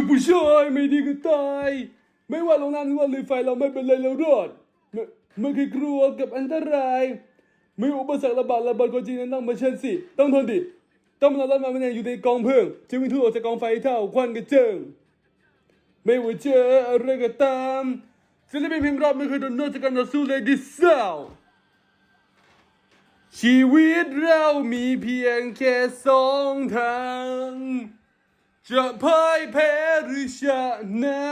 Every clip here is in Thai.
ลูกผู้ชายไม่ดีก็ตาย ไม่ว่าลงน้ำหรือว่าลุยไฟเราไม่เป็นไรเรารอดไม่ไม่เคยกลัวกับอันตราย ไม่อุปสรรคระบาดระบาดคนจริงนั้นต้องมาเช่นสิ ต้องทนดิ ต้องมาลัดมามันยังอยู่ในกองเพลิงจะวิ่งทั่ออกจากกองไฟเท่าควันกระเจิง ไม่ว่าเจออะไรก็ตามศิลปินเพลงรอบไม่เคยโดนนอกจากการต่อสู้เลยดิสาวชีวิตเรามีเพียงแค่สองทาง จะพ่ายแพ้หรือชนะ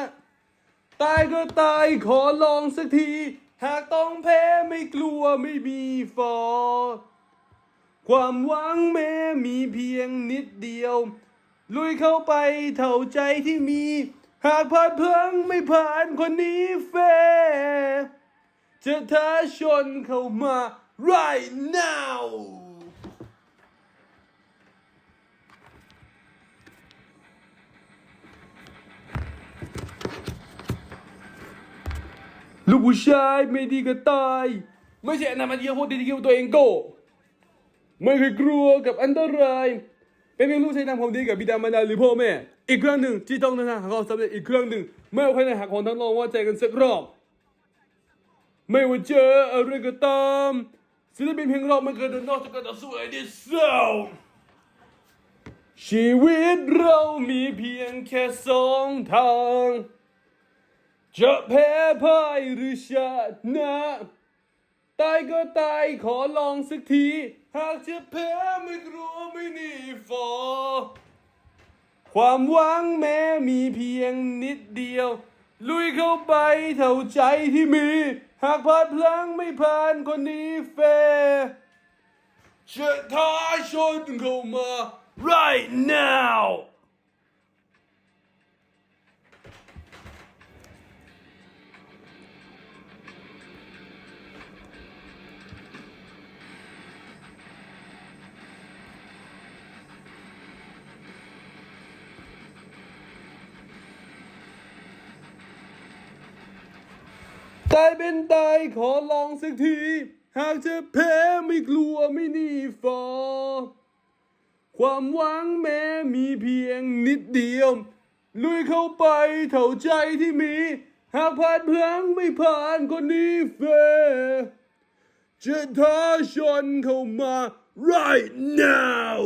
ตายก็ตายขอลองสักที หากต้องแพ้ไม่กลัวไม่มีฟอความหวังแม้มีเพียงนิดเดียว ลุยเข้าไปเท่าใจที่มี หากพลาดเพลิงไม่ผ่านคนนี้เฟจะท้าชนเข้ามา right now ลูกผู้ชายไม่ดีก็ตาย ไม่ใช่อนามันเยี่ยพูดดีที่คิดว่าตัวเองโก้ไม่เคยกลัวกับอันตราย เป็นเพียงลูกชายทำความดีกับบิดามารดาหรือพ่อแม่ อีกครั้งหนึ่งที่ต้องนทางหาควาสำเร็จอีกครั้งหนึ่งไม่เอาใครในหักของทั้งน้องว่าใจกันสักรอบ ไม่ว่าเจออะไรก็ตามศิลปินเพลงรอบมันเคยเดินนอกจากการต่อสู้ไอ้ดิสเซลชีวิตเรามีเพียงแค่สองทาง จะแพ้พ่ายหรือชนะตายก็ตายขอลองสักที หากจะแพ้ไม่กลัวไม่หนีฟอความหวังแม้มีเพียงนิดเดียว ลุยเข้าไปเท่าใจที่มี หากพลาดพลั้งไม่ผ่านคนนี้เฟจะท้าชนเข้ามา right now ตายเป็นตายขอลองสักที หากจะแพ้ไม่กลัวไม่หนีฟอความหวังแม้มีเพียงนิดเดียว ลุยเข้าไปเท่าใจที่มี หากผ่านเพลิงไม่ผ่านคนนี้เฟจะท้าชนเข้ามา right now